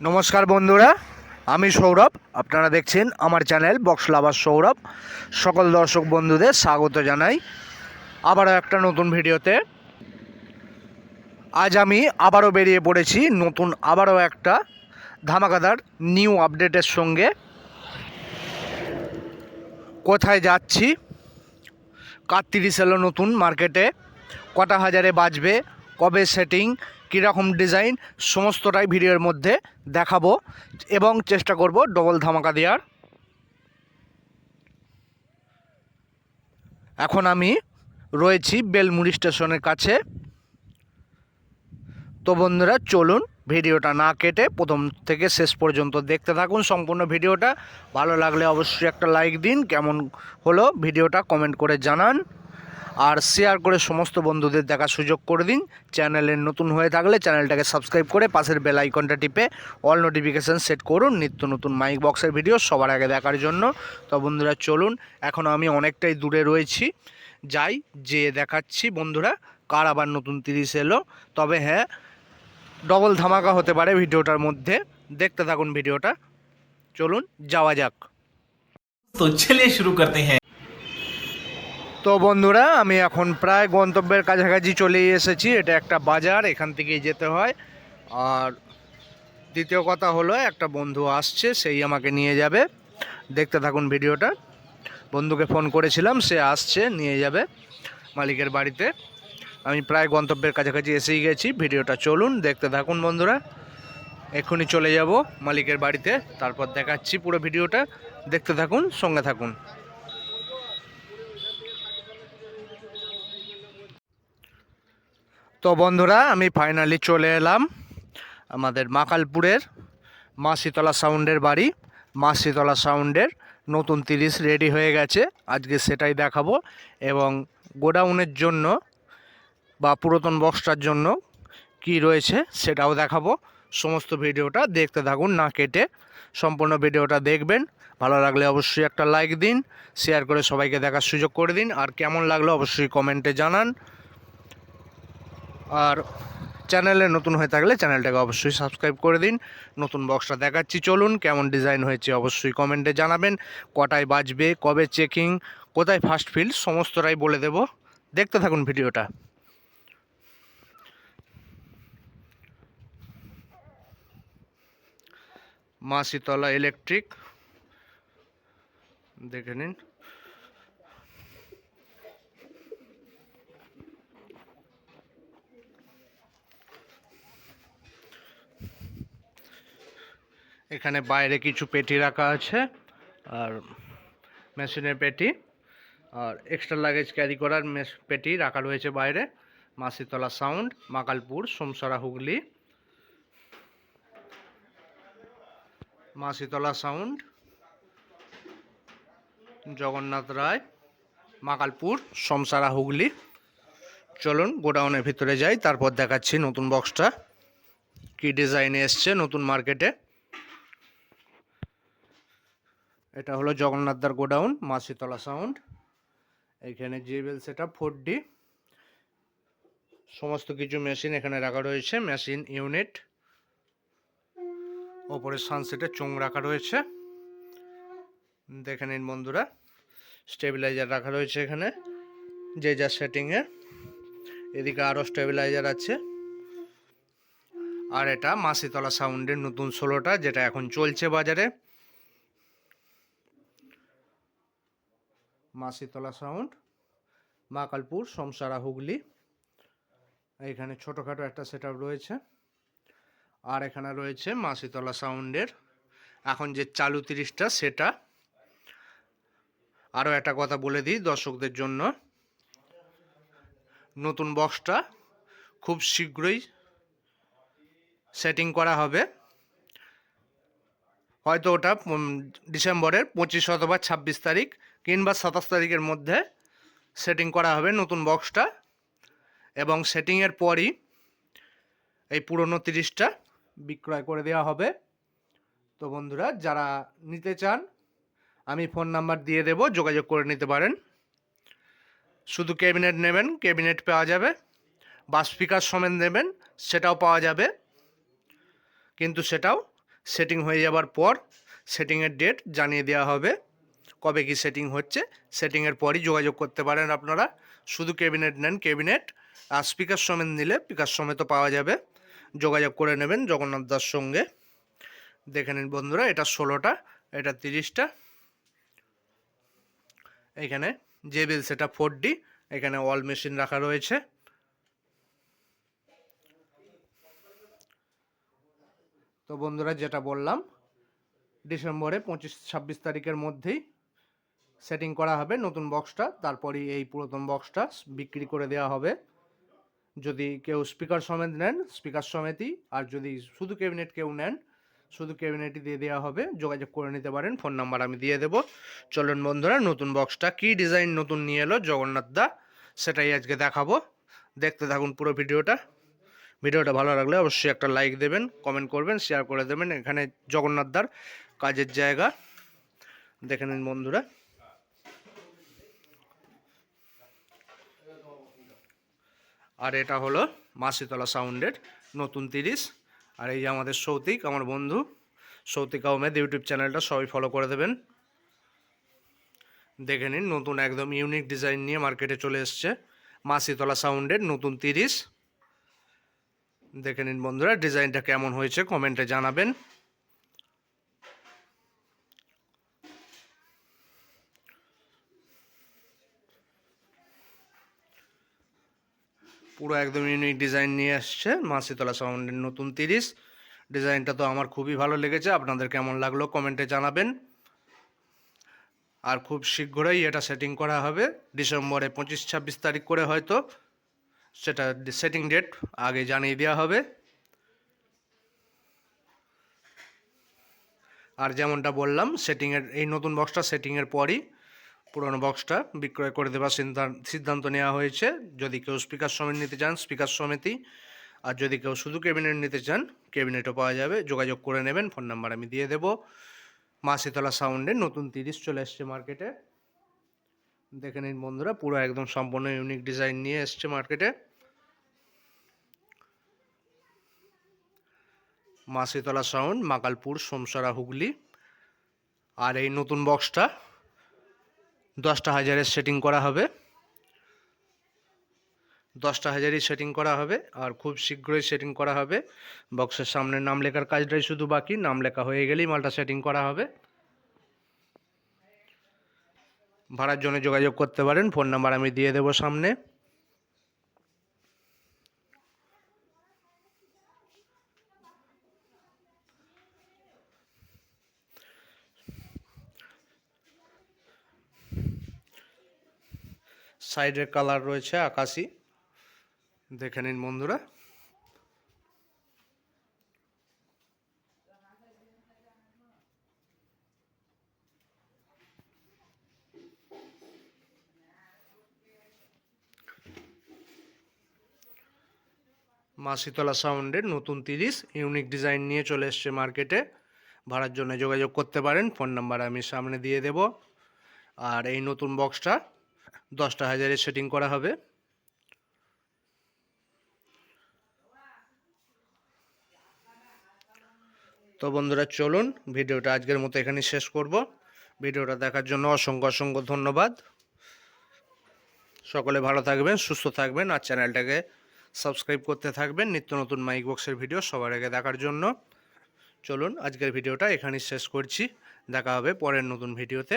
নমস্কার বন্ধুরা, আমি সৌরভ। আপনারা দেখছেন আমার চ্যানেল বক্স লাভার সৌরভ। সকল দর্শক বন্ধুদের স্বাগত জানাই। আবারও একটা নতুন ভিডিওতে। আজ আমি আবারও বেরিয়ে পড়েছি নতুন আবারও একটা ধামাকাদার নিউ আপডেটের সঙ্গে। কোথায় যাচ্ছি? কার তিরিশ এলো নতুন মার্কেটে। কটা হাজারে বাজবে? কবে সেটিং? কীরকম ডিজাইন সমস্তটাই ভিডিওর মধ্যে দেখাবো এবং চেষ্টা করব ডবল ধামাকা দেওয়ার। এখন আমি রয়েছি বেলমুড়ি স্টেশনের কাছে। তো বন্ধুরা, চলুন ভিডিওটা না কেটে প্রথম থেকে শেষ পর্যন্ত দেখতে থাকুন সম্পূর্ণ ভিডিওটা। ভালো লাগলে অবশ্যই একটা লাইক দিন। কেমন হলো ভিডিওটা কমেন্ট করে জানান। আর শেয়ার করে সমস্ত বন্ধুদের দেখার সুযোগ করে দিন। চ্যানেলের নতুন হয়ে থাকলে চ্যানেলটাকে সাবস্ক্রাইব করে পাশের বেল আইকনটা টিপে অল নোটিফিকেশান সেট করুন। নিত্য নতুন মাইক বক্সের ভিডিও সবার আগে দেখার জন্য। তো বন্ধুরা, চলুন, এখন আমি অনেকটাই দূরে রয়েছি। যাই যে দেখাচ্ছি বন্ধুরা, কার আবার নতুন তিরিশ এলো। তবে হ্যাঁ ডবল ধামাকা হতে পারে ভিডিওটার মধ্যে। দেখতে থাকুন ভিডিওটা। চলুন, যাওয়া যাক। তো ছেলে শুরু করতে হ্যাঁ। তো বন্ধুরা, আমি এখন প্রায় গন্তব্যের কাছাকাছি চলে এসেছি। এটা একটা বাজার, এখান থেকেই যেতে হয়। আর দ্বিতীয় কথা হলো, একটা বন্ধু আসছে, সেই আমাকে নিয়ে যাবে। দেখতে থাকুন ভিডিওটা। বন্ধুকে ফোন করেছিলাম, সে আসছে, নিয়ে যাবে মালিকের বাড়িতে। আমি প্রায় গন্তব্যের কাছাকাছি এসেই গেছি। ভিডিওটা চলুন, দেখতে থাকুন বন্ধুরা। এক্ষুনি চলে যাব মালিকের বাড়িতে, তারপর দেখাচ্ছি পুরো ভিডিওটা। দেখতে থাকুন, সঙ্গে থাকুন। তো বন্ধুরা, আমি ফাইনালি চলে এলাম আমাদের মাকালপুরের মা শীতলা সাউন্ডের বাড়ি। মা শীতলা সাউন্ডের নতুন তিরিশ রেডি হয়ে গেছে। আজকে সেটাই দেখাবো এবং গোডাউনের জন্য বা পুরাতন বক্সটার জন্য কি রয়েছে সেটাও দেখাবো। সমস্ত ভিডিওটা দেখতে থাকুন, না কেটে সম্পূর্ণ ভিডিওটা দেখবেন। ভালো লাগলে অবশ্যই একটা লাইক দিন শেয়ার করে সবাইকে দেখার সুযোগ করে দিন। আর কেমন লাগল অবশ্যই কমেন্টে জানান। আর চ্যানেলে নতুন হয়ে থাকলে চ্যানেলটাকে অবশ্যই সাবস্ক্রাইব করে দিন। নতুন বক্সটা দেখাচ্ছি। চলুন কেমন ডিজাইন হয়েছে অবশ্যই কমেন্টে জানাবেন। কটায় বাজবে, কবে চেকিং কোথায় ফার্স্ট ফিল সমস্তটাই বলে দেব। দেখতে থাকুন ভিডিওটা। মা শীতলা ইলেকট্রিক দেখে নিন। এখানে বাইরে কিছু পেটি রাখা আছে, আর মেশিনের পেটি, আর এক্সট্রা লাগেজ ক্যারি করার পেটি রাখা রয়েছে বাইরে, মাসিতলা সাউন্ড মাকালপুর, সোমসারা হুগলি, মাসিতলা সাউন্ড জগন্নাথ রায়, মাকালপুর, সমসারা হুগলি। চলুন গোডাউনের ভিতরে যাই, তারপর দেখাচ্ছি নতুন বক্সটা কি ডিজাইনে এসছে নতুন মার্কেটে এটা হলো জগন্নাথদার গোডাউন মাসিতলা সাউন্ড এখানে JBL set up four D সমস্ত কিছু মেশিন এখানে রাখা রয়েছে মেশিন ইউনিট ওপরে সানসেটের চোং রাখা রয়েছে। দেখে নিন বন্ধুরা স্টেবিলাইজার রাখা রয়েছে এখানে, যে যা সেটিংয়ে এদিকে আরও স্টেবিলাইজার আছে। আর এটা মাসিতলা সাউন্ডের নতুন ষোলোটা, যেটা এখন চলছে বাজারে। মাসিতলা সাউন্ড, মাকালপুর, সমসারা, হুগলি। এখানে ছোটোখাটো একটা সেট রয়েছে। আর এখানে রয়েছে মাসিতলা সাউন্ডের এখন যে চালু তিরিশটা সেটা। আরও একটা কথা বলে দিই দর্শকদের জন্য। নতুন বক্সটা খুব শীঘ্রই সেটিং করা হবে। হয়তো ওটা ডিসেম্বরের পঁচিশ অথবা ছাব্বিশ তারিখ কিংবা সাতাশ তারিখের মধ্যে সেটিং করা হবে নতুন বক্সটা এবং সেটিংয়ের পরই এই পুরনো তিরিশটা বিক্রয় করে দেওয়া হবে। তো বন্ধুরা, যারা নিতে চান, আমি ফোন নাম্বার দিয়ে দেব, যোগাযোগ করে নিতে পারেন। শুধু ক্যাবিনেট নেবেন ক্যাবিনেট পাওয়া যাবে। বা স্পিকার সমেত নেবেন, সেটাও পাওয়া যাবে। কিন্তু সেটাও সেটিং হয়ে যাবার পর সেটিংয়ের ডেট জানিয়ে দেওয়া হবে। কবে কি সেটিং হচ্ছে? সেটিংয়ের পরই যোগাযোগ করতে পারেন আপনারা। শুধু ক্যাবিনেট নেন ক্যাবিনেট আর স্পিকার সমেত নিলে স্পিকার সমেতও পাওয়া যাবে। যোগাযোগ করে নেবেন জগন্নাথ দার সঙ্গে। দেখে নিন বন্ধুরা, এটা ষোলোটা, এটা তিরিশটা। এখানে জেবিল সেটা ফোর ডি এখানে অল মেশিন রাখা রয়েছে। তো বন্ধুরা, যেটা বললাম ডিসেম্বরে পঁচিশ, ছাব্বিশ তারিখের মধ্যেই সেটিং করা হবে নতুন বক্সটা তারপরই এই পুরাতন বক্সটা বিক্রি করে দেওয়া হবে। যদি কেউ স্পিকার সমেত নেন স্পিকার সমেতই, আর যদি শুধু ক্যাবিনেট কেউ নেন, শুধু ক্যাবিনেটই দিয়ে দেওয়া হবে, যোগাযোগ করে নিতে পারেন ফোন নাম্বার আমি দিয়ে দেবো। চলুন বন্ধুরা, নতুন বক্সটা কী ডিজাইন নতুন নিয়ে এলো, জগন্নাথ দা, সেটাই আজকে দেখাবো। দেখতে থাকুন পুরো ভিডিওটা। ভিডিওটা ভালো লাগলে অবশ্যই একটা লাইক দেবেন কমেন্ট করবেন শেয়ার করে দেবেন। এখানে জগন্নাথ দার কাজের জায়গা। দেখে নিন বন্ধুরা। আর এটা হলো মাসিতলা সাউন্ডের নতুন তিরিশ। আর এই যে আমাদের সৌতিক, আমার বন্ধু, সৌতিক আহমেদ ইউটিউব চ্যানেলটা সবাই ফলো করে দেবেন। দেখে নিন, নতুন একদম ইউনিক ডিজাইন নিয়ে মার্কেটে চলে এসছে মাসিতলা সাউন্ডের নতুন তিরিশ। দেখে নিন বন্ধুরা ডিজাইনটা কেমন হয়েছে কমেন্টে জানাবেন। পুরো একদম ইউনিক ডিজাইন নিয়ে আসছে মাসিতলা সাউন্ডের নতুন তিরিশ। ডিজাইনটা তো আমার খুবই ভালো লেগেছে, আপনাদের কেমন লাগল কমেন্টে জানাবেন। আর খুব শীঘ্রই এটা সেটিং করা হবে ডিসেম্বরে পঁচিশ, ছাব্বিশ তারিখ করে হয়তো। সেটা সেটিং ডেট আগে জানিয়ে দেওয়া হবে। আর যেমনটা বললাম সেটিংয়ের এই নতুন বক্সটা সেটিংয়ের পরই। পুরনো বক্সটা বিক্রয় করে দেওয়ার সিদ্ধান- সিদ্ধান্ত নেওয়া হয়েছে। যদি কেউ স্পিকার সমিতি নিতে চান স্পিকার সমিতি। আর যদি কেউ শুধু ক্যাবিনেট নিতে চান ক্যাবিনেটও পাওয়া যাবে। যোগাযোগ করে নেবেন ফোন নাম্বার আমি দিয়ে দেবো। মাসিতলা সাউন্ডের নতুন তিরিশ চলে এসছে মার্কেটে দেখে নিন বন্ধুরা, পুরো একদম সম্পূর্ণ ইউনিক ডিজাইন নিয়ে এসছে মার্কেটে মাসিতলা সাউন্ড মাকালপুর, সোমসারা, হুগলি। আর এই নতুন বক্সটা দশটা হাজারের সেটিং করা হবে। দশটা হাজারই সেটিং করা হবে আর খুব শীঘ্রই সেটিং করা হবে। বক্সের সামনে নাম লেখার কাজটাই শুধু বাকি, নাম লেখা হয়ে গেলেই মালটা সেটিং করা হবে। ভাড়ার জন্য যোগাযোগ করতে পারেন ফোন নাম্বার আমি দিয়ে দেবো সামনে। সাইডের কালার রয়েছে আকাশি। দেখে নিন বন্ধুরা। মাসিতলা সাউন্ডের নতুন তিরিশ, ইউনিক ডিজাইন নিয়ে চলে এসছে মার্কেটে। ভাড়ার জন্য যোগাযোগ করতে পারেন, ফোন নাম্বার আমি সামনে দিয়ে দেব। আর এই নতুন বক্সটা দশটা হাজারে সেটিং করা হবে। তো বন্ধুরা, চলুন ভিডিওটা আজকের মতো এখানে শেষ করব। ভিডিওটা দেখার জন্য অসংখ্য অসংখ্য ধন্যবাদ। সকলে ভালো থাকবেন, সুস্থ থাকবেন আর চ্যানেলটাকে সাবস্ক্রাইব করতে থাকবেন। নিত্য নতুন মাইক বক্সের ভিডিও সবার আগে দেখার জন্য। চলুন আজকের ভিডিওটা এখানেই শেষ করছি। দেখা হবে পরের নতুন ভিডিওতে।